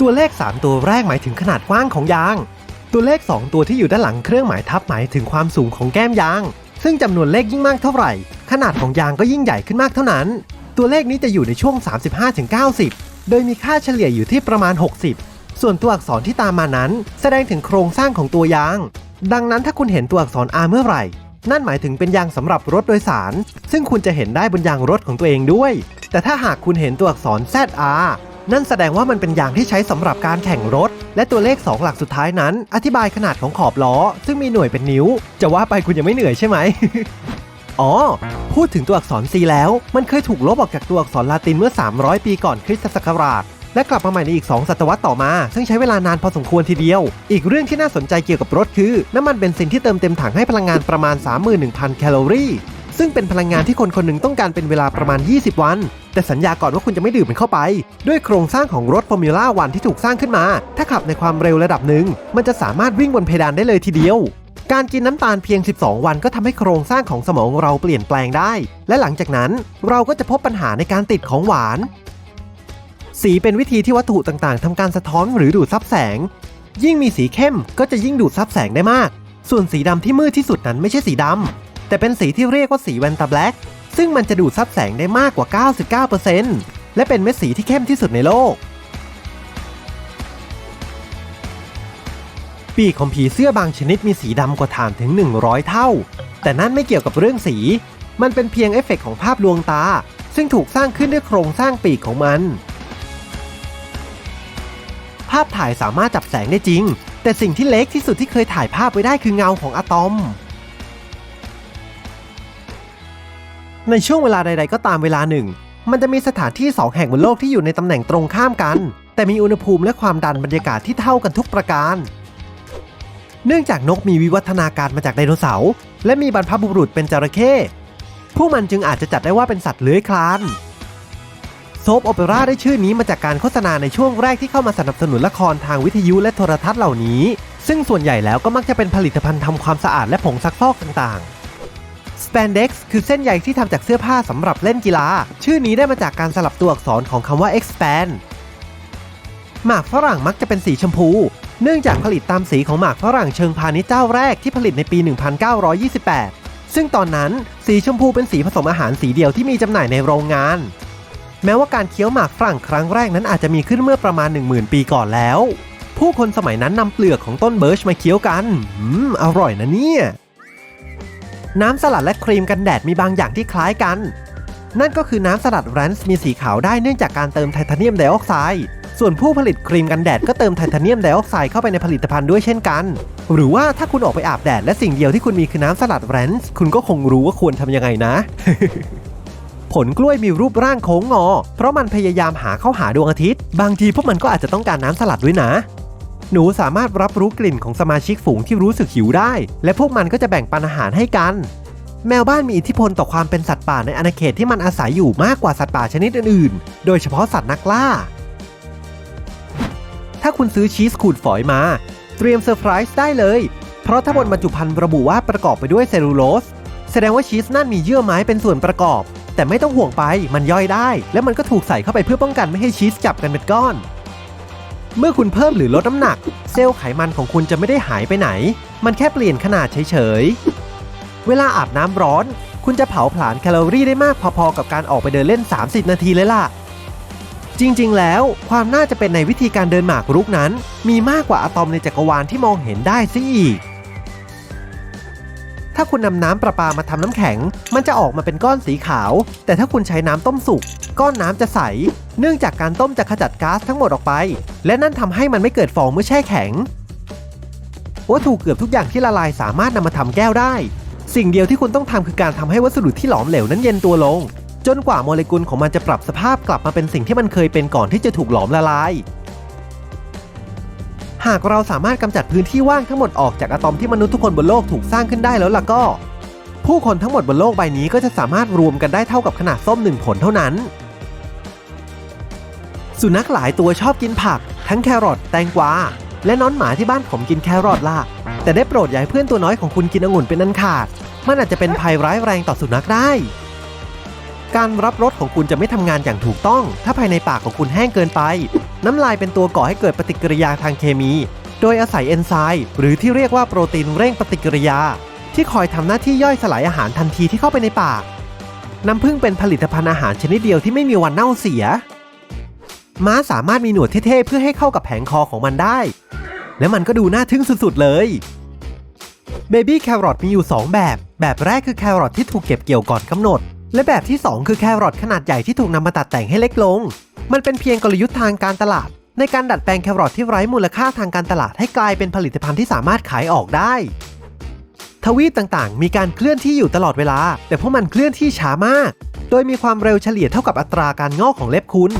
ตัวเลข 3 ตัวแรกหมายถึงขนาดกว้างของยาง ตัวเลข 2 ตัวที่อยู่ด้านหลังเครื่องหมายทับหมายถึงความสูงของแก้มยาง ซึ่งจำนวนเลขยิ่งมากเท่าไหร่ ขนาดของยางก็ยิ่งใหญ่ขึ้นมากเท่านั้น ตัวเลขนี้จะอยู่ในช่วง 35-90 โดยมีค่าเฉลี่ยอยู่ที่ประมาณ 60 ส่วนตัวอักษรที่ตามมานั้น แสดงถึงโครงสร้างของตัวยาง ดังนั้นถ้าคุณเห็นตัวอักษร R เมื่อไหร่ นั่นหมายถึงเป็นยางสำหรับรถโดยสาร ซึ่งคุณจะเห็นได้บนยางรถของตัวเองด้วย แต่ถ้าหากคุณเห็นตัวอักษร ZR นั่นแสดงว่ามันเป็นยางที่ใช้สำหรับการแข่งรถ และตัวเลข 2 หลักสุดท้ายนั้น อธิบายขนาดของขอบล้อ ซึ่งมีหน่วยเป็นนิ้ว จะว่าไปคุณยังไม่เหนื่อยใช่ไหม อ๋อ พูดถึงตัวอักษร C แล้ว มันเคยถูกลบออกจากตัวอักษรลาตินเมื่อ 300 ปีก่อนคริสตศักราชและกลับมาใหม่ในอีก 2 ศตวรรษต่อมา ซึ่งใช้เวลานานพอสมควรทีเดียว อีกเรื่องที่น่าสนใจเกี่ยวกับรถคือ น้ำมันเบนซินที่เติมเต็มถังให้พลังงานประมาณ 31,000 แคลอรี่ ซึ่งเป็นพลังงานที่คนคนหนึ่งต้องการเป็นเวลาประมาณ 20 วัน แต่สัญญาก่อนว่าคุณจะไม่ดื่มมันเข้าไป ด้วยโครงสร้างของรถฟอร์มูล่าวันที่ถูกสร้างขึ้นมา ถ้าขับในความเร็วระดับหนึ่ง มันจะสามารถวิ่งบนเพดานได้เลยทีเดียว การกินน้ำตาลเพียง 12 วันก็ทำให้โครงสร้างของสมองเราเปลี่ยนแปลงได้ และหลังจากนั้นเราก็จะพบปัญหาในการติดของหวาน สีเป็นวิธีที่วัตถุต่างๆทำการสะท้อนหรือดูดซับแสง ยิ่งมีสีเข้มก็จะยิ่งดูดซับแสงได้มาก ส่วนสีดำที่มืดที่สุดนั้นไม่ใช่สีดำแต่เป็นสีที่เรียกว่าสีแวนตาแบล็ก ซึ่งมันจะดูดซับแสงได้มากกว่า 99%และเป็นเม็ดสีที่เข้มที่สุดในโลก ปีกของผีเสื้อบางชนิดมีสีดำกว่าถ่านถึง 100 เท่า แต่นั่นไม่เกี่ยวกับเรื่องสี มันเป็นเพียงเอฟเฟกต์ของภาพลวงตา ซึ่งถูกสร้างขึ้นด้วยโครงสร้างปีกของมัน ภาพถ่ายสามารถจับแสงได้จริง แต่สิ่งที่เล็กที่สุดที่เคยถ่ายภาพไว้ได้คือเงาของอะตอม ในช่วงเวลาใด ๆ ก็ตามเวลาหนึ่ง มันจะมีสถานที่สองแห่งบนโลกที่อยู่ในตำแหน่งตรงข้ามกัน แต่มีอุณหภูมิและความดันบรรยากาศที่เท่ากันทุกประการ เนื่องจากนกมีวิวัฒนาการมาจากไดโนเสาร์และมีบรรพบุรุษเป็นจระเข้พวกมันจึงอาจจะจัดได้ว่าเป็นสัตว์เลื้อยคลานโซฟโอเปร่าได้ชื่อนี้มาจากการโฆษณาในช่วงแรกที่เข้ามาสนับสนุนละครทางวิทยุและโทรทัศน์เหล่านี้ ซึ่งส่วนใหญ่แล้วก็มักจะเป็นผลิตภัณฑ์ทำความสะอาดและผงซักฟอกต่างๆ Spandex คือเส้นใยที่ทำจากเสื้อผ้าสำหรับเล่นกีฬา ชื่อนี้ได้มาจากการสลับตัวอักษรของคำว่า expand หมากฝรั่งมักจะเป็นสีชมพู เนื่องจากผลิตตามสีของหมากฝรั่งเชิงพาณิชย์เจ้าแรกที่ผลิตในปี 1928 ซึ่งตอนนั้นสีชมพูเป็นสีผสมอาหารสีเดียวที่มีจำหน่ายในโรงงาน แม้ว่าการเคี้ยวหมากฝรั่งครั้งแรกนั้นอาจจะมีขึ้นเมื่อประมาณ 10,000 ปีก่อนแล้ว ผู้คนสมัยนั้นนำเปลือกของต้นเบิร์ชมาเคี้ยวกัน อืม อร่อยนะเนี่ย น้ำสลัดและครีมกันแดดมีบางอย่างที่คล้ายกัน นั่นก็คือน้ำสลัดแรนส์มีสีขาวได้เนื่องจากการเติมไทเทเนียมไดออกไซด์ส่วนผู้ผลิตครีมกันแดดก็เติมไทเทเนียมไดออกไซด์เข้าไปในผลิตภัณฑ์ด้วยเช่นกัน หรือว่าถ้าคุณออกไปอาบแดดและสิ่งเดียวที่คุณมีคือน้ำสลัดแรนส์คุณก็คงรู้ว่าควรทำยังไงนะ ผลกล้วยมีรูปร่างโค้งงอ เพราะมันพยายามหาเข้าหาดวงอาทิตย์ บางทีพวกมันก็อาจจะต้องการน้ำสลัดด้วยนะ หนูสามารถรับรู้กลิ่นของสมาชิกฝูงที่รู้สึกหิวได้ และพวกมันก็จะแบ่งปันอาหารให้กัน แมวบ้านมีอิทธิพลต่อความเป็นสัตว์ป่าในอาณาเขตที่มันอาศัยอยู่มากกว่าสัตว์ป่าชนิดอื่นๆ โดยเฉพาะสัตว์นักล่า ถ้าคุณซื้อชีสขูดฝอยมา เตรียมเซอร์ไพรส์ได้เลย เพราะถ้าบนบรรจุภัณฑ์ระบุว่าประกอบไปด้วยเซลลูโลสแสดงว่าชีสนั่นมีเยื่อไม้เป็นส่วนประกอบ แต่ไม่ต้องห่วงไปมันย่อยได้ และมันก็ถูกใส่เข้าไปเพื่อป้องกันไม่ให้ชีสจับกันเป็นก้อน เมื่อคุณเพิ่มหรือลดน้ำหนัก เซลล์ไขมันของคุณจะไม่ได้หายไปไหน มันแค่เปลี่ยนขนาดเฉยๆ เวลาอาบน้ำร้อน คุณจะเผาผลาญแคลอรี่ได้มากพอๆ กับการออกไปเดินเล่น 30 นาทีเลยล่ะ จริงๆ แล้วความน่าจะเป็นในวิธีการเดินหมากรุกนั้น มีมากกว่าอะตอมในจักรวาลที่มองเห็นได้ซะอีก ถ้าคุณนำน้ำประปามาทำน้ำแข็ง มันจะออกมาเป็นก้อนสีขาว แต่ถ้าคุณใช้น้ำต้มสุก ก้อนน้ำจะใส เนื่องจากการต้มจะขจัดก๊าซทั้งหมดออกไป และนั่นทำให้มันไม่เกิดฟองเมื่อแช่แข็ง วัตถุเกือบทุกอย่างที่ละลายสามารถนำมาทำแก้วได้ สิ่งเดียวที่คุณต้องทำคือการทำให้วัสดุที่หลอมเหลวนั้นเย็นตัวลง จนกว่าโมเลกุลของมันจะปรับสภาพกลับมาเป็นสิ่งที่มันเคยเป็นก่อนที่จะถูกหลอมละลาย หากเราสามารถกำจัดพื้นที่ว่างทั้งหมดออกจากอะตอมที่มนุษย์ทุกคนบนโลกถูกสร้างขึ้นได้แล้วล่ะก็ ผู้คนทั้งหมดบนโลกใบนี้ก็จะสามารถรวมกันได้เท่ากับขนาดส้มหนึ่งผลเท่านั้น สุนัขหลายตัวชอบกินผัก ทั้งแครอทแตงกวาและน้อนหมาที่บ้านผมกินแครอทล่ะ แต่ได้โปรดอย่าให้เพื่อนตัวน้อยของคุณกินองุ่นเป็นอันขาด มันอาจจะเป็นภัยร้ายแรงต่อสุนัขได้ การรับรสของคุณจะไม่ทำงานอย่างถูกต้อง ถ้าภายในปากของคุณแห้งเกินไป น้ำลายเป็นตัวก่อให้เกิดปฏิกิริยาทางเคมี โดยอาศัยเอนไซม์หรือที่เรียกว่าโปรตีนเร่งปฏิกิริยา ที่คอยทำหน้าที่ย่อยสลายอาหารทันทีที่เข้าไปในปาก น้ำผึ้งเป็นผลิตภัณฑ์อาหารชนิดเดียวที่ไม่มีวันเน่าเสีย ม้าสามารถมีหนวดเท่ๆเพื่อให้เข้ากับแผงคอของมันได้ และมันก็ดูน่าทึ่งสุดๆเลยเบบี้แครอทมีอยู่ 2 แบบ แบบแรกคือแครอทที่ถูกเก็บเกี่ยวก่อนกำหนด และแบบที่ 2 คือแครอทขนาดใหญ่ที่ถูกนำมาตัดแต่งให้เล็กลง มันเป็นเพียงกลยุทธ์ทางการตลาด ในการดัดแปลงแครอทที่ไร้มูลค่าทางการตลาดให้กลายเป็นผลิตภัณฑ์ที่สามารถขายออกได้ ทวีปต่างๆ มีการเคลื่อนที่อยู่ตลอดเวลา แต่พวกมันเคลื่อนที่ช้ามาก โดยมีความเร็วเฉลี่ยเท่ากับอัตราการงอกของเล็บคุณ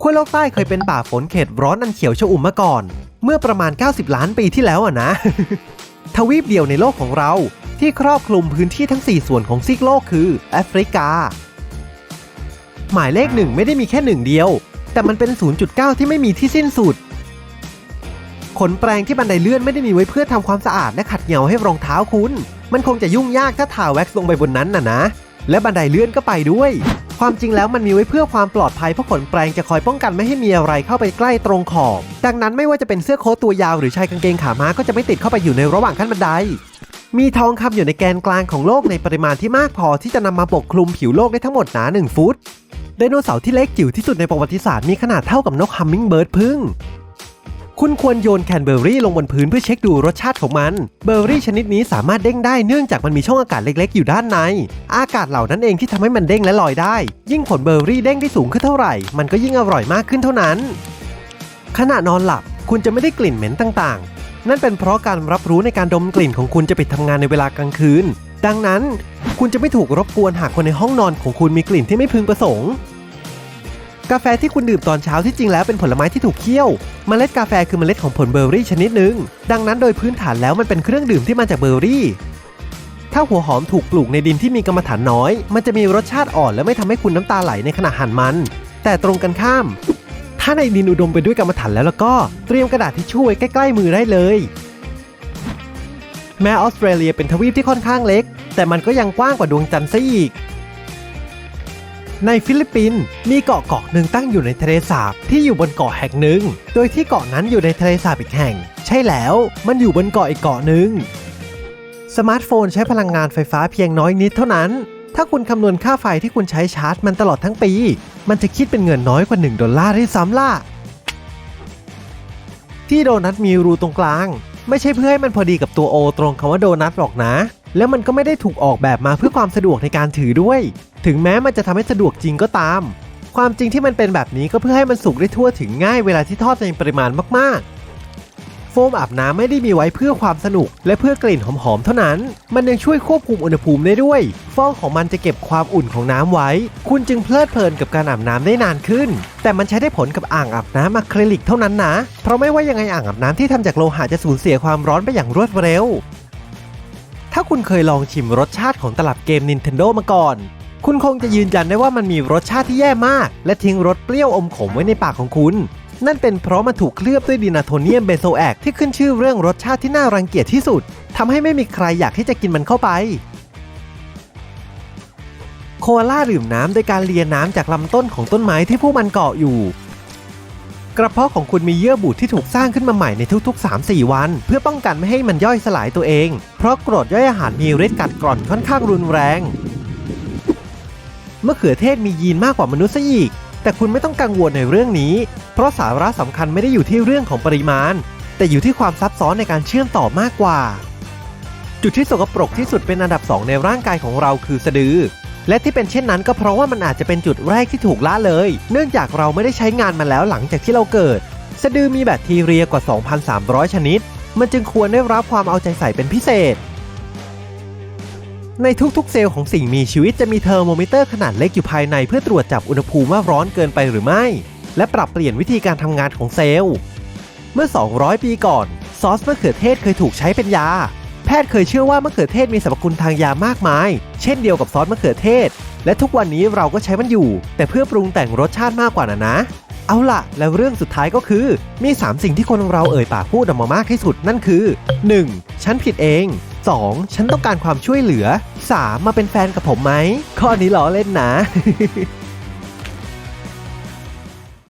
ขั้วโลกใต้เคยเป็นป่าฝนเขตร้อนอันเขียวชอุ่มมาก่อน เมื่อประมาณ 90 ล้านปีที่แล้วอะนะ ทวีปเดียวในโลกของเรา ที่ครอบคลุมพื้นที่ทั้ง 4 ส่วนของซีกโลกคือแอฟริกา หมายเลขหนึ่งไม่ได้มีแค่หนึ่งเดียว แต่มันเป็น 0.9 ที่ไม่มีที่สิ้นสุด ขนแปรงที่บันไดเลื่อนไม่ได้มีไว้เพื่อทำความสะอาดและขัดเหงาให้รองเท้าคุณ มันคงจะยุ่งยากถ้าทาแว็กซ์ลงไปบนนั้นน่ะนะ และบันไดเลื่อนก็ไปด้วย ความจริงแล้วมันมีไว้เพื่อความปลอดภัยเพราะขนแปรงจะคอยป้องกันไม่ให้มีอะไรเข้าไปใกล้ตรงขอบ ดังนั้นไม่ว่าจะเป็นเสื้อโค้ทตัวยาวหรือชายกางเกงขาม้าก็จะไม่ติดเข้าไปอยู่ในระหว่างขั้นบันได มีทองคำอยู่ในแกนกลางของโลกในปริมาณที่มากพอที่จะนำมาปกคลุมผิวโลกได้ทั้งหมดหนา 1 ฟุต ไดโนเสาร์ที่เล็กจิ๋วที่สุดในประวัติศาสตร์มีขนาดเท่ากับนกฮัมมิงเบิร์ดพึ่ง คุณควรโยนแคนเบอร์รี่ลงบนพื้นเพื่อเช็คดูรสชาติของมัน เบอร์รี่ชนิดนี้สามารถเด้งได้เนื่องจากมันมีช่องอากาศเล็กๆ อยู่ด้านใน อากาศเหล่านั้นเองที่ทำให้มันเด้งและลอยได้ ยิ่งผลเบอร์รี่เด้งได้สูงขึ้นเท่าไหร่ มันก็ยิ่งอร่อยมากขึ้นเท่านั้น ขณะนอนหลับคุณจะไม่ได้กลิ่นเหม็นต่างๆ นั่นเป็นเพราะการรับรู้ในการดมกลิ่นของคุณจะไปทำงานในเวลากลางคืน ดังนั้นคุณจะไม่ถูกรบกวนหากคนในห้องนอนของคุณมีกลิ่นที่ไม่พึงประสงค์ กาแฟที่คุณดื่มตอนเช้าที่จริงแล้วเป็นผลไม้ที่ถูกเคี่ยวเมล็ดกาแฟคือเมล็ดของผลเบอร์รี่ชนิดหนึ่งดังนั้นโดยพื้นฐานแล้วมันเป็นเครื่องดื่มที่มาจากเบอร์รี่ ถ้าหัวหอมถูกปลูกในดินที่มีกรรมฐานน้อย มันจะมีรสชาติอ่อนและไม่ทำให้คุณน้ำตาไหลในขณะหั่นมัน แต่ตรงกันข้าม ถ้าในดินอุดมไปด้วยกรรมฐานแล้วแล้วก็เตรียมกระดาษที่ช่วยใกล้ ๆ มือได้เลย แม้ออสเตรเลียเป็นทวีปที่ค่อนข้างเล็ก แต่มันก็ยังกว้างกว่าดวงจันทร์ซะอีก ในฟิลิปปินส์มีเกาะเกาะหนึ่งตั้งอยู่ในทะเลสาบที่อยู่บนเกาะแห่งหนึ่ง โดยที่เกาะนั้นอยู่ในทะเลสาบอีกแห่ง ใช่แล้วมันอยู่บนเกาะอีกเกาะหนึ่งสมาร์ทโฟนใช้พลังงานไฟฟ้าเพียงน้อยนิดเท่านั้น ถ้าคุณคำนวณค่าไฟที่คุณใช้ชาร์จมันตลอดทั้งปี มันจะคิดเป็นเงินน้อยกว่า 1 ดอลลาร์ด้วยซ้ำล่ะ ที่โดนัทมีรูตรงกลาง ไม่ใช่เพื่อให้มันพอดีกับตัวโอตรงคำว่าโดนัทหรอกนะ แล้วมันก็ไม่ได้ถูกออกแบบมาเพื่อความสะดวกในการถือด้วย ถึงแม้มันจะทำให้สะดวกจริงก็ตาม ความจริงที่มันเป็นแบบนี้ก็เพื่อให้มันสุกได้ทั่วถึงง่ายเวลาที่ทอดในปริมาณมากๆ โฟมอาบน้ำไม่ได้มีไว้เพื่อความสนุก และเพื่อกลิ่นหอมๆเท่านั้น มันยังช่วยควบคุมอุณหภูมิได้ด้วย ฟองของมันจะเก็บความอุ่นของน้ำไว้ คุณจึงเพลิดเพลินกับการอาบน้ำได้นานขึ้น แต่มันใช้ได้ผลกับอ่างอาบน้ำอะคริลิกเท่านั้นนะ เพราะไม่ว่ายังไงอ่างอาบน้ำที่ทำจากโลหะจะสูญเสียความร้อนไปอย่างรวดเร็ว ถ้าคุณเคยลองชิมรสชาติของตลับเกม Nintendo มาก่อนคุณคงจะยืนยันได้ว่ามันมีรสชาติที่แย่มาก และทิ้งรสเปรี้ยวอมขมไว้ในปากของคุณ นั่นเป็นเพราะมันถูกเคลือบด้วยดินาโทเนียมเบโซแอคที่ขึ้นชื่อเรื่องรสชาติที่น่ารังเกียจที่สุดทำให้ไม่มีใครอยากที่จะกินมันเข้าไป โคอาล่าดื่มน้ำโดยการเลียน้ำจากลำต้นของต้นไม้ที่พวกมันเกาะอยู่กระเพาะของคุณมีเยื่อบุที่ถูกสร้างขึ้นมาใหม่ในทุกๆ 3-4 วัน เพื่อป้องกันไม่ให้มันย่อยสลายตัวเอง เพราะกรดย่อยอาหารมีฤทธิ์กัดกร่อนค่อนข้างรุนแรงมะเขือเทศมียีนมากกว่ามนุษย์ซะอีก แต่คุณไม่ต้องกังวลในเรื่องนี้ เพราะสาระสำคัญไม่ได้อยู่ที่เรื่องของปริมาณ แต่อยู่ที่ความซับซ้อนในการเชื่อมต่อมากกว่า จุดที่สกปรกที่สุดเป็นอันดับสองในร่างกายของเราคือสะดือ และที่เป็นเช่นนั้นก็เพราะว่ามันอาจจะเป็นจุดแรกที่ถูกละเลย เนื่องจากเราไม่ได้ใช้งานมันแล้วหลังจากที่เราเกิด สะดือมีแบคทีเรียกว่า 2,300 ชนิด มันจึงควรได้รับความเอาใจใส่เป็นพิเศษ ในทุกๆ เซลล์ของสิ่งมีชีวิตจะมีเทอร์โมมิเตอร์ขนาดเล็กอยู่ภายในเพื่อตรวจจับอุณหภูมิว่าร้อนเกินไปหรือไม่ และปรับเปลี่ยนวิธีการทำงานของเซลล์ เมื่อ 200 ปีก่อน ซอสมะเขือเทศเคยถูกใช้เป็นยา แพทย์เคยเชื่อว่ามะเขือเทศมีสรรพคุณทางยามากมาย เช่นเดียวกับซอสมะเขือเทศ และทุกวันนี้เราก็ใช้มันอยู่ แต่เพื่อปรุงแต่งรสชาติมากกว่านะนะ เอาล่ะ แล้วเรื่องสุดท้ายก็คือ มี 3 สิ่งที่คนเราเอ่ยปากพูดออกมามากที่สุดนั่นคือ 1. ฉันผิดเอง 2. ฉันต้องการความช่วยเหลือ 3. มาเป็นแฟนกับผมไหมข้อนี้ล้อเล่นนะ